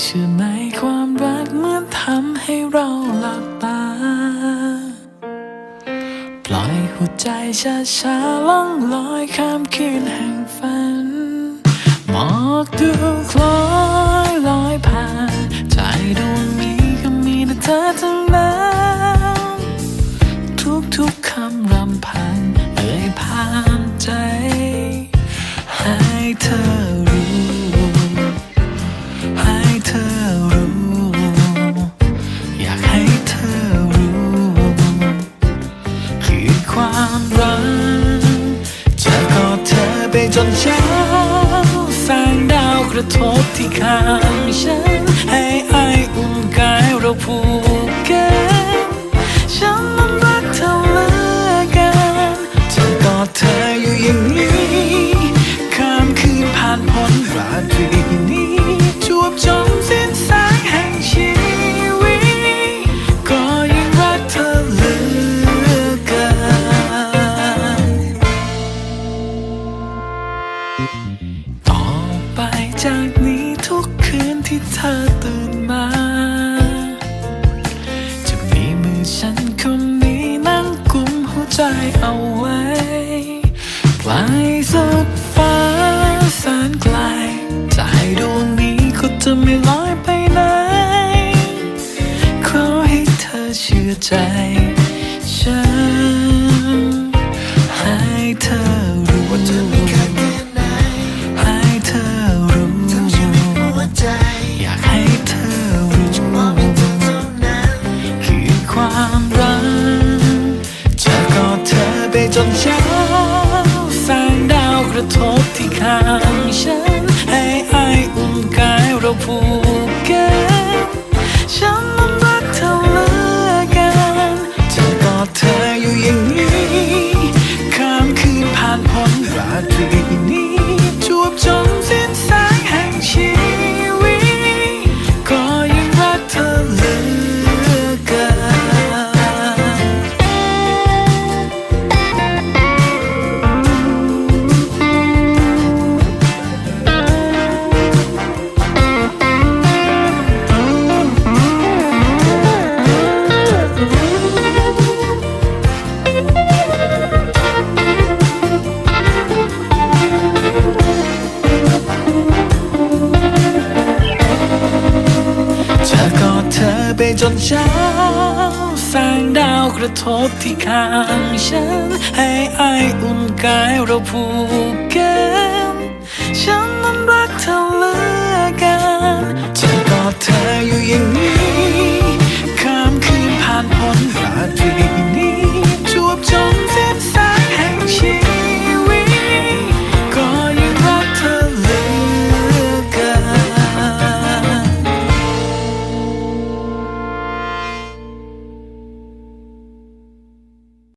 เชื่อไหมความรักเหมันทำให้เราหลับตา ปล่อยหัวใจช้าช้าๆล่องลอยข้ามคืนแห่งฝัน หมอกดูคลอ อรู้ อยากให้เธอรู้ คือความรักจะกอดเธอไปจนเช้าแสงดาวกระทบที่ข้างฉัน ให้ไออุ่นกายเราผูกกัน ต่อไปจากนี้ทุกคืนที่เธอตื่นมา จะมีมือฉันคนนี้นั่งกุมหัวใจเอาไว้ไกลสุดฟ้าแสนไกลใจดวงนี้ก็จะไม่ลอยไปไหนขอให้เธอเชื่อใจฉัน จนเช้าแสงดาวกระทบที่ข้างฉัน ให้ไออุ่นกายเราผูกกันฉัน จนเช้าแสงดาวกระทบที่ข้างฉัน ให้ไออุ่นกายเราผูกกัน